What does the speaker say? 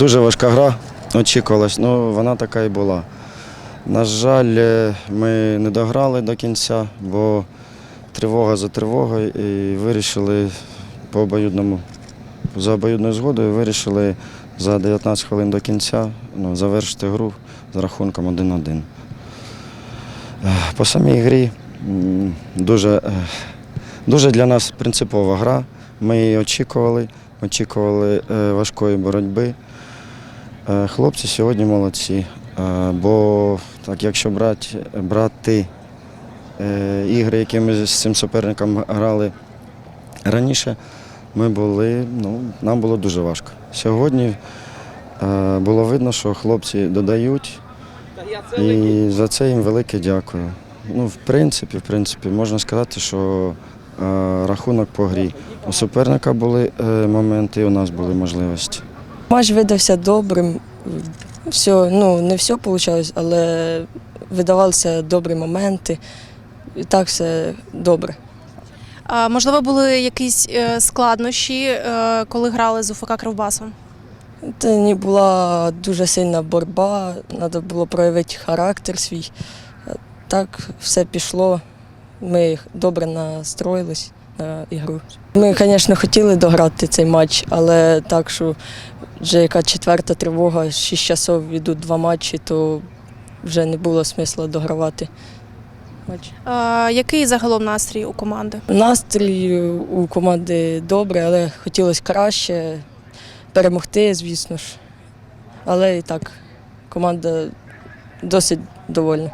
Дуже важка гра очікувалась, ну вона така і була. На жаль, е, ми не дограли до кінця, бо тривога за тривогою і вирішили по обоюдному, за обоюдною згодою вирішили за 19 хвилин до кінця ну, завершити гру з рахунком 1-1. Е, По самій грі дуже, е, дуже для нас принципова гра. Ми її очікували, очікували важкої боротьби. Е, Хлопці сьогодні молодці, е, бо так, якщо брати, брати е, ігри, які ми з цим суперником грали раніше, ми були, ну, нам було дуже важко. Сьогодні було видно, що хлопці додають, і за це їм велике дякую. Ну, в принципі, в принципі, можна сказати, що рахунок по грі. У суперника були моменти, у нас були можливості. Матч видався добрим. Все, ну, не все вийшло, але видавалися добрі моменти. І так все добре. А, можливо, були якісь е, складнощі, е, коли грали з УФК Кривбасом? Це не була дуже сильна боротьба, треба було проявити характер свій. Так все пішло. Ми добре настроїлись на ігру. Ми, звісно, хотіли дограти цей матч, але так, що вже яка четверта тривога, 6 часов йдуть два матчі, то вже не було смисла догравати матч. Е, який загалом настрій у команди? Настрій у команди добрий, але хотілося краще перемогти, звісно ж. Але і так, команда досить довольна.